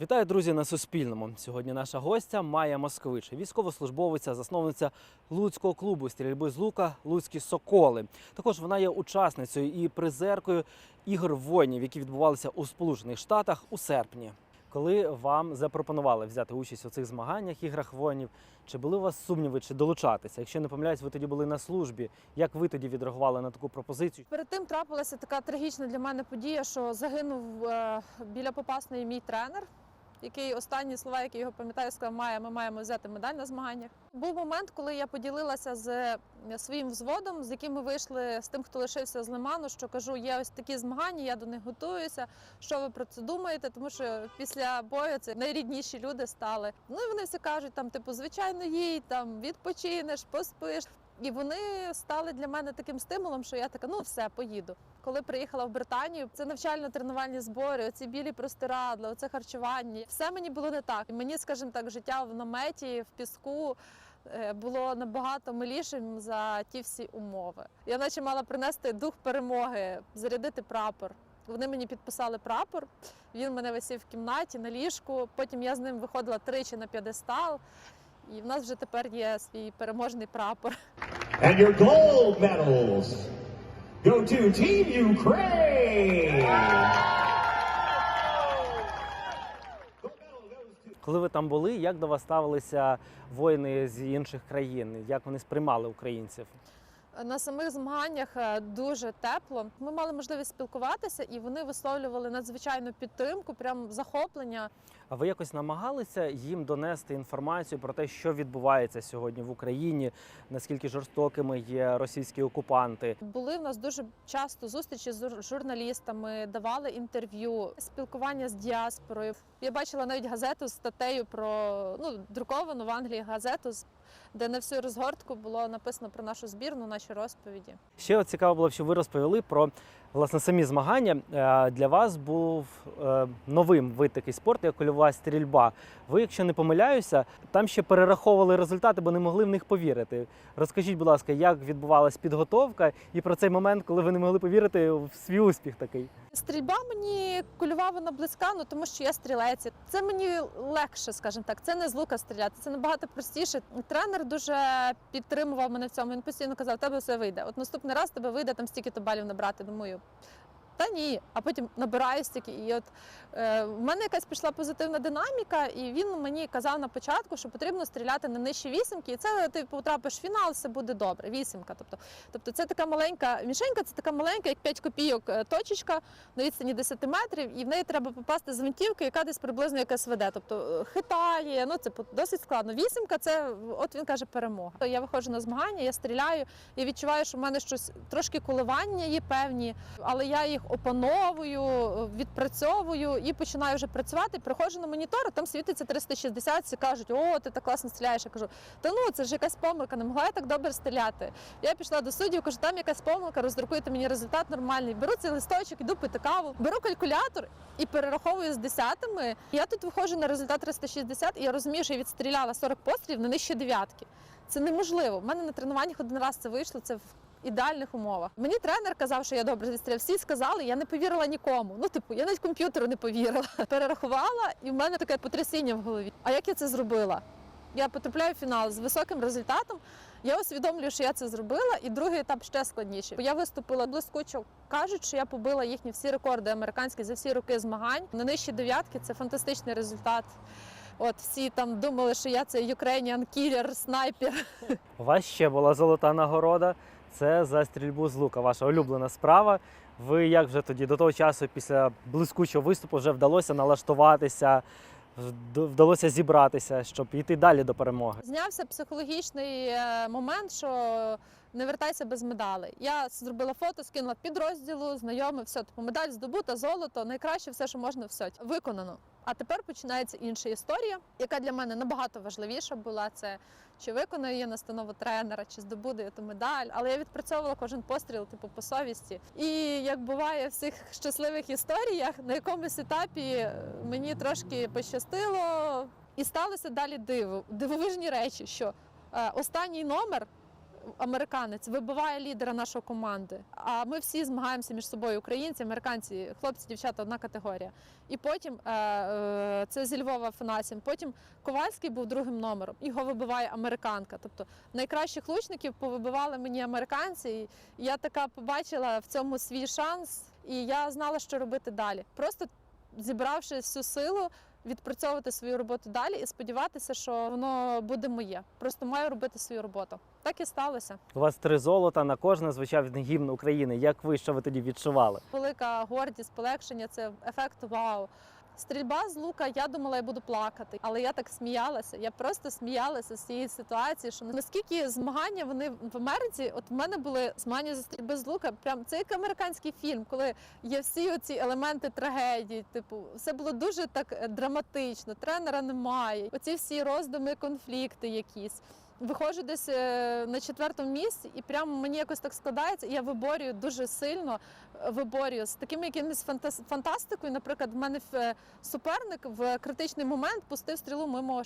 Вітаю, друзі, на Суспільному. Сьогодні наша гостя Майя Москвич, військовослужбовиця, засновниця Луцького клубу стрільби з лука Луцькі Соколи. Також вона є учасницею і призеркою ігор воїнів, які відбувалися у Сполучених Штатах у серпні. Коли вам запропонували взяти участь у цих змаганнях, іграх воїнів, чи були у вас сумніви, чи долучатися? Якщо не помиляюсь, ви тоді були на службі. Як ви тоді відреагували на таку пропозицію? Перед тим трапилася така трагічна для мене подія, що загинув е, біля Попасної мій тренер, який останні слова, які його пам'ятаю, сказав, Майя, ми маємо взяти медаль на змаганнях. Був момент, коли я поділилася з своїм взводом, з яким ми вийшли з тим, хто лишився з лиману, що кажу, є ось такі змагання, я до них готуюся. Що ви про це думаєте? Тому що після бою це найрідніші люди стали. Ну і вони всі кажуть, там, типу, звичайно, їдь, там відпочинеш, поспиш. І вони стали для мене таким стимулом, що я така, ну все, поїду. Коли приїхала в Британію, це навчально-тренувальні збори, оці білі простирадла, оце харчування. Все мені було не так. І мені, скажімо так, життя в наметі, в піску. е, Було набагато милішим за ті всі умови. Я наче мала принести дух перемоги, зарядити прапор. Вони мені підписали прапор. Він мене висів в кімнаті на ліжку. Потім я з ним виходила тричі на п'єдестал. І в нас вже тепер є свій переможний прапор. And your gold medals go to Team Ukraine. Коли ви там були, як до вас ставилися воїни з інших країн? Як вони сприймали українців? На самих змаганнях е, дуже тепло. Ми мали можливість спілкуватися, і вони висловлювали надзвичайну підтримку, прям захоплення. А ви якось намагалися їм донести інформацію про те, що відбувається сьогодні в Україні, наскільки жорстокими є російські окупанти? Були в нас дуже часто зустрічі з журналістами, давали інтерв'ю, спілкування з діаспорою. Я бачила навіть газету з статтею про ну друковану в Англії газету, з- де на всю розгортку було написано про нашу збірну, наші розповіді. Ще цікаво було, що ви розповіли про власне самі змагання. Е, Для вас був е, новим вид такий спорту, як кульова стрільба. Ви, якщо не помиляюся, там ще перераховували результати, бо не могли в них повірити. Розкажіть, будь ласка, як відбувалась підготовка і про цей момент, коли ви не могли повірити в свій успіх такий. Стрільба мені кульова вона близька, ну тому що я стрілець. Це мені легше, скажімо так. Це не з лука стріляти, це набагато простіше. Тренер дуже підтримував мене в цьому. Він постійно казав, тебе все вийде. От наступний раз тебе вийде там стільки то балів набрати. Думаю. Та ні, а потім набираю стільки. І от е, в мене якась пішла позитивна динаміка, і він мені казав на початку, що потрібно стріляти на нижчі вісімки, і це ти потрапиш в фінал, все буде добре. Вісімка. Тобто, тобто це така маленька мішенька, це така маленька, як 5 копійок е, точечка на відстані 10 метрів, і в неї треба попасти з гвинтівки, яка десь приблизно якась веде. Тобто е, хитає, ну це досить складно. Вісімка це от він каже перемога. Я виходжу на змагання, я стріляю, я відчуваю, що в мене щось трошки коливання є певні, але я їх опановую, е, відпрацьовую і починаю вже працювати. Приходжу на монітор, а там світиться 360, всі кажуть, о, ти так класно стріляєш. Я кажу, та ну це ж якась помилка, не могла я так добре стріляти. Я пішла до суддів, кажу, там якась помилка, роздрукуйте мені результат нормальний. Беру цей листочок, іду пити каву, беру калькулятор і перераховую з десятими. Я тут виходжу на результат 360, і я розумію, що я відстріляла 40 пострілів на нижче дев'ятки. Це неможливо. У мене на тренуваннях один раз це вийшло. Це в ідеальних умовах. Мені тренер казав, що я добре відстріляв. Всі сказали, я не повірила нікому. Ну, типу, я навіть комп'ютеру не повірила. Перерахувала, і в мене таке потрясіння в голові. А як я це зробила? Я потрапляю в фінал з високим результатом. Я усвідомлюю, що я це зробила, і другий етап ще складніший. Я виступила блискучо. Кажуть, що я побила їхні всі рекорди американські за всі роки змагань. На нижчі дев'ятки це фантастичний результат. От всі там думали, що я це Ukrainian killer, снайпер. У вас ще була золота нагорода. Це за стрільбу з лука, ваша улюблена справа. Ви як вже тоді до того часу, після блискучого виступу, вже вдалося налаштуватися, вдалося зібратися, щоб йти далі до перемоги. Знявся психологічний е, момент, що не вертайся без медалей. Я зробила фото, скинула підрозділу, знайомий, все, типу, медаль здобута, золото, найкраще все, що можна, все виконано. А тепер починається інша історія, яка для мене набагато важливіша була. Це чи виконую я настанову тренера, чи здобуду я ту медаль. Але я відпрацьовувала кожен постріл, типу, по совісті. І як буває в всіх щасливих історіях, на якомусь етапі е, мені трошки пощастило, і сталося далі диво, дивовижні речі, що е, останній номер американець вибиває лідера нашої команди. А ми всі змагаємося між собою, українці, американці, хлопці, дівчата, одна категорія. І потім е, е, це зі Львова Фанасін. Потім Ковальський був другим номером. Його вибиває американка. Тобто найкращих лучників повибивали мені американці. І я така побачила в цьому свій шанс, і я знала, що робити далі. Просто зібравши всю силу, відпрацьовувати свою роботу далі і сподіватися, що воно буде моє. Просто маю робити свою роботу. Так і сталося. У вас три золота на кожне звучав гімн України. Як ви що ви тоді відчували? Велика гордість, полегшення це ефект вау. Стрільба з лука, я думала, я буду плакати, але я так сміялася. Я просто сміялася з цієї ситуації, що наскільки змагання вони в Америці, от в мене були змагання зі стрільби з лука. Прям це як американський фільм, коли є всі оці елементи трагедії. Типу, все було дуже так е, драматично. Тренера немає. Оці всі роздуми, конфлікти якісь. Виходжу десь е, на четвертому місці, і прямо мені якось так складається. Я виборюю дуже сильно е, виборюю з такими якимись фантас- фантастикою. Наприклад, в мене е, суперник в критичний момент пустив стрілу мимо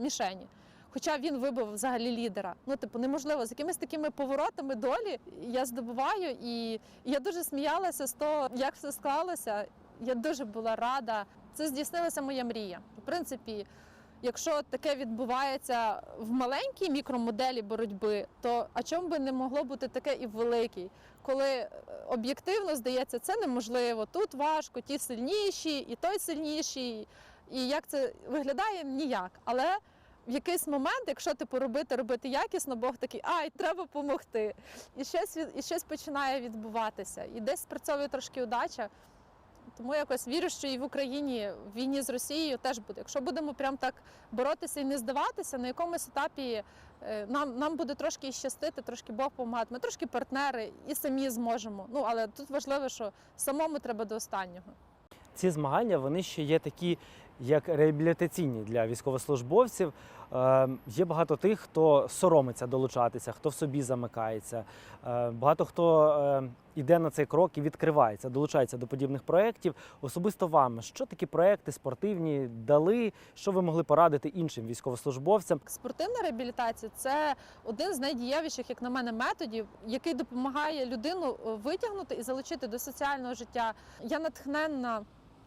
мішені. Хоча він вибив взагалі лідера. Ну, типу, неможливо з якимись такими поворотами долі я здобуваю, і я дуже сміялася з того, як все склалося. Я дуже була рада. Це здійснилася моя мрія. В принципі, якщо таке відбувається в маленькій мікромоделі боротьби, то а чому би не могло бути таке і в великій? Коли е, об'єктивно здається, це неможливо, тут важко, ті сильніші, і той сильніший. І як це виглядає ніяк. Але в якийсь момент, якщо типу робити, робити якісно, Бог такий, ай, треба допомогти. І щось і щось починає відбуватися. І десь спрацьовує трошки удача. Тому якось вірю, що і в Україні в війні з Росією теж буде. Якщо будемо прям так боротися і не здаватися, на якомусь етапі е, нам, нам буде трошки і щастити, трошки Бог помагати. Ми трошки партнери і самі зможемо. Ну але тут важливо, що самому треба до останнього. Ці змагання вони ще є такі, як реабілітаційні для військовослужбовців. Е, є багато тих, хто соромиться долучатися, хто в собі замикається. Е, багато хто е, іде на цей крок і відкривається, долучається до подібних проєктів. Особисто вам, що такі проекти спортивні дали, що ви могли порадити іншим військовослужбовцям? Спортивна реабілітація це один з найдієвіших, як на мене, методів, який допомагає людину е, витягнути і залучити до соціального життя. Я натхненна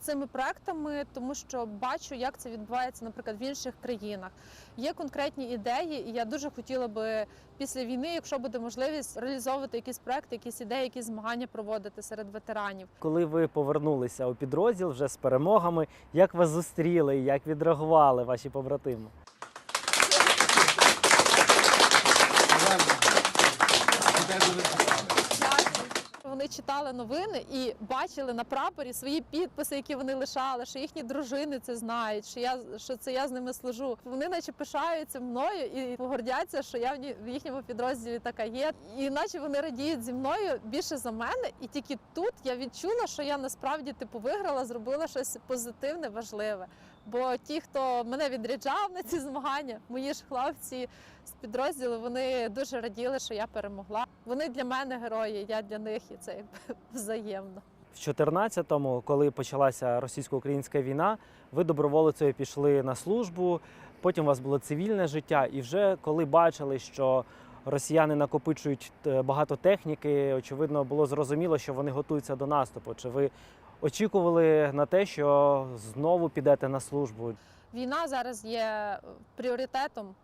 цими проектами, тому що бачу, як це відбувається, наприклад, в інших країнах. Є конкретні ідеї, і я дуже хотіла би після війни, якщо буде можливість, реалізовувати якісь проекти, якісь ідеї, якісь змагання проводити серед ветеранів. Коли ви повернулися у підрозділ вже з перемогами, як вас зустріли, як відреагували ваші побратими? Вони читали новини і бачили на прапорі свої підписи, які вони лишали, що їхні дружини це знають, що я що це я з ними служу. Вони наче пишаються мною і гордяться, що я в їхньому підрозділі така є. І наче вони радіють зі мною більше за мене. І тільки тут я відчула, що я насправді типу виграла, зробила щось позитивне, важливе. Бо ті, хто мене відряджав на ці змагання, мої ж хлопці з підрозділу, вони дуже раділи, що я перемогла. Вони для мене герої, я для них, і це якби взаємно. В 14-му, коли почалася російсько-українська війна, ви доброволицею пішли на службу. Потім у вас було цивільне життя, і вже коли бачили, що росіяни накопичують е, багато техніки, очевидно, було зрозуміло, що вони готуються до наступу. Чи ви очікували на те, що знову підете на службу? Війна зараз є е, пріоритетом.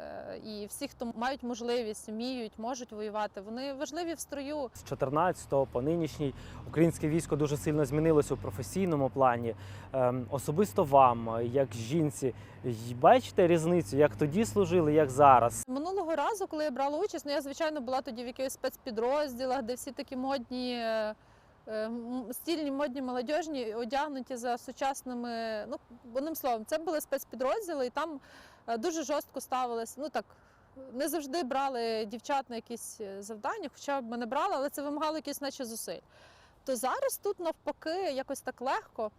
е, І всі, хто мають можливість, вміють, можуть воювати, вони важливі в строю. З 14-го по нинішній українське військо дуже сильно змінилося у професійному плані. Ем, особисто вам, як жінці, бачите різницю, як тоді служили, як зараз? Минулого разу, коли я брала участь, ну я звичайно була тоді в якихось спецпідрозділах, де всі такі модні. Е, Стільні модні молодіжні одягнуті за сучасними. Ну одним словом, це були спецпідрозділи, і там е, дуже жорстко ставилися. Ну так не завжди брали дівчат на якісь е, завдання, хоча б мене брали, але це вимагало якісь наче зусиль. То зараз тут навпаки якось так легко,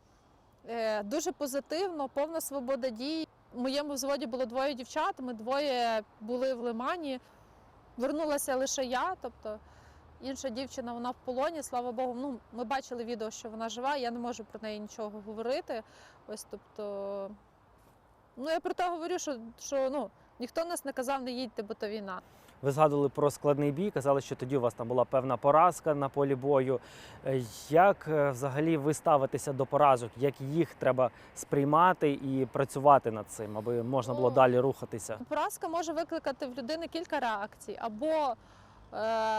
дуже позитивно, повна свобода дій. В моєму взводі було двоє дівчат, ми двоє були в Лимані. Вернулася лише я, тобто інша дівчина вона в полоні, слава Богу. Ну, ми бачили відео, що вона жива, я не можу про неї нічого говорити. Ось тобто. Ну, я про те говорю, що, що ну, ніхто нас не казав, не їдьте, бо то війна. Ви згадували про складний бій, казали, що тоді у вас там була певна поразка на полі бою. Е, Як е, взагалі ви ставитеся до поразок? Як їх треба сприймати і працювати над цим, аби можна було О. далі рухатися? Поразка може викликати в людини кілька реакцій, або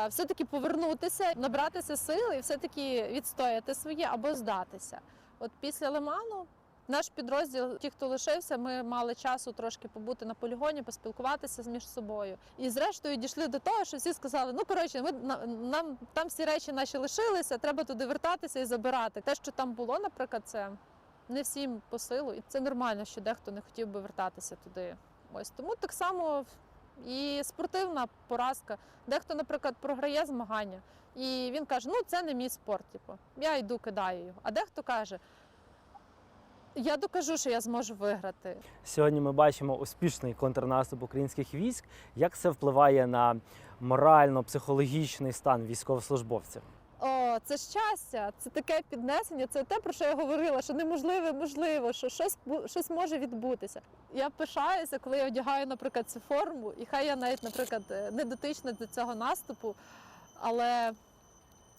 все-таки повернутися, набратися сили і все-таки відстояти своє, або здатися. От після Лиману наш підрозділ, ті, хто лишився, ми мали часу трошки побути на полігоні, поспілкуватися між собою. І зрештою дійшли до того, що всі сказали: ну коротше, ми нам там всі речі наші лишилися, треба туди вертатися і забирати. Те, що там було, наприклад, це не всім по силу, і це нормально, що дехто не хотів би вертатися туди. Ось тому так само і спортивна поразка. Дехто, наприклад, програє змагання, і він каже: ну це не мій спорт, типу, я йду кидаю його. А дехто каже. Я докажу, що я зможу виграти. Сьогодні ми бачимо успішний контрнаступ українських військ. Як це впливає на морально-психологічний стан військовослужбовців? Це щастя, це таке піднесення. Це те, про що я говорила, що неможливе, можливо, що щось щось може відбутися. Я пишаюся, коли я одягаю, наприклад, цю форму, і хай я навіть, наприклад, е, не дотична до цього наступу, але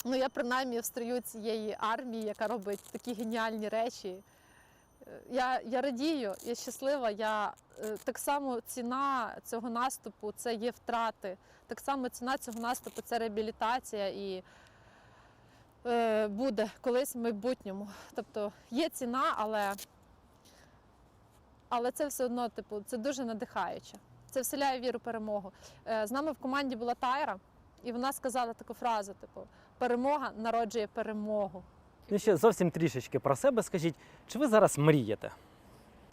ну я принаймні встрою цієї армії, яка робить такі геніальні речі. Е, Я, я радію, я щаслива. Я е, так само ціна цього наступу це є втрати. Так само ціна цього наступу це реабілітація і буде колись в майбутньому. Тобто є ціна, але, але це все одно, типу, це дуже надихаюче. Це вселяє віру в перемогу. Е, з нами в команді була Тайра, і вона сказала таку фразу: типу, перемога народжує перемогу. Ну ще зовсім трішечки про себе скажіть, чи ви зараз мрієте?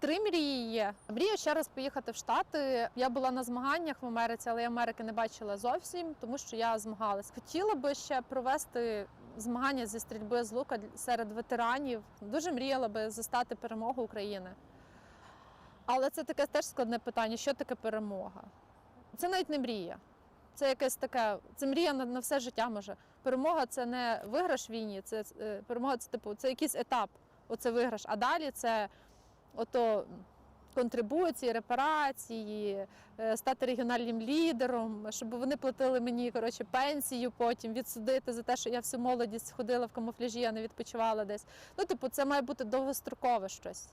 Три мрії є. Мрію ще раз поїхати в Штати. Я була на змаганнях в Америці, але я Америки не бачила зовсім, тому що я змагалась. Хотіла би ще провести змагання зі стрільби з лука серед ветеранів. Дуже мріяла би застати перемогу України. Але це таке теж складне питання: що таке перемога? Це навіть не мрія. Це якесь таке, це мрія на, на все життя може. Перемога це не виграш в війні, це е, перемога це типу це якийсь етап. Оце виграш. А далі це ото контрибуції, репарації, е, стати регіональним лідером, щоб вони платили мені коротше, пенсію потім, відсудити за те, що я всю молодість ходила в камуфляжі, а не відпочивала десь. Ну, типу, це має бути довгострокове щось.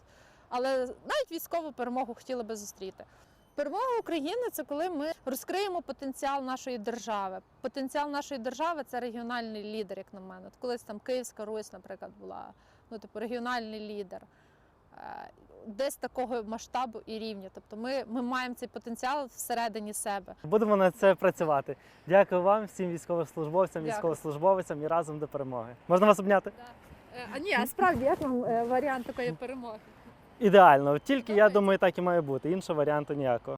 Але навіть військову перемогу хотіла би зустріти. Перемога України це коли ми розкриємо потенціал нашої держави. Потенціал нашої держави це регіональний лідер, як на мене. От колись там Київська Русь, наприклад, була ну, типу, регіональний лідер. Е, Десь такого масштабу і рівня. Тобто ми, ми маємо цей потенціал всередині себе. Будемо над це працювати. Дякую вам, всім військовослужбовцям, Дякую. військовослужбовцям і разом до перемоги. Можна вас обняти? А ні, а справді як вам е, варіант такої перемоги? Ідеально, тільки я думаю, так і має бути. Іншого варіанту ніякого.